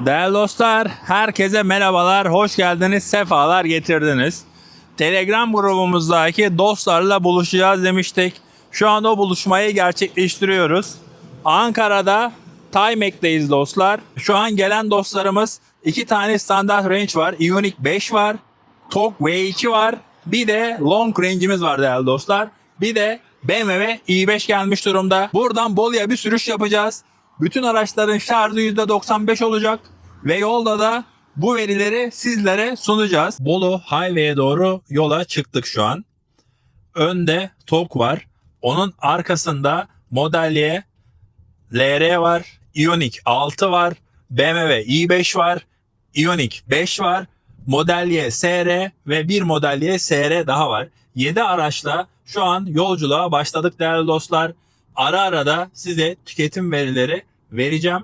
Değerli dostlar, herkese merhabalar, hoş geldiniz, sefalar getirdiniz. Telegram grubumuzdaki dostlarla buluşacağız demiştik. Şu an o buluşmayı gerçekleştiriyoruz. Ankara'da Timec'teyiz dostlar. Şu an gelen dostlarımız iki tane standart range var. Ioniq 5 var. TOG V2 var. Bir de long range'imiz var değerli dostlar. Bir de BMW i5 gelmiş durumda. Buradan Bolu'ya bir sürüş yapacağız. Bütün araçların şarjı %95 olacak. Ve yolda da bu verileri sizlere sunacağız. Bolu Highway'e doğru yola çıktık şu an. Önde TOG var. Onun arkasında Model Y, LR var. Ioniq 6 var. BMW i5 var. Ioniq 5 var. Model Y SR ve bir Model Y SR daha var. 7 araçla şu an yolculuğa başladık değerli dostlar. Ara ara da size tüketim verileri vereceğim.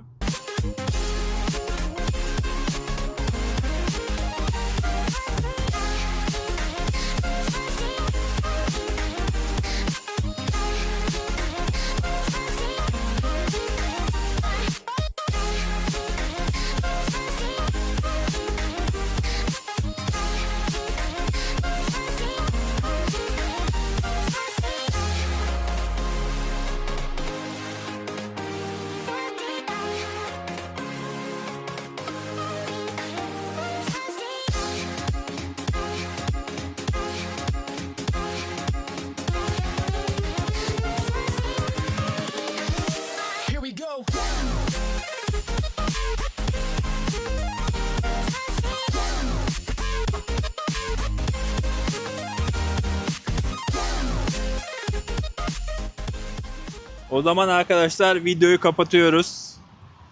O zaman arkadaşlar videoyu kapatıyoruz.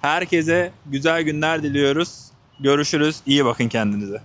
Herkese güzel günler diliyoruz. Görüşürüz. İyi bakın kendinize.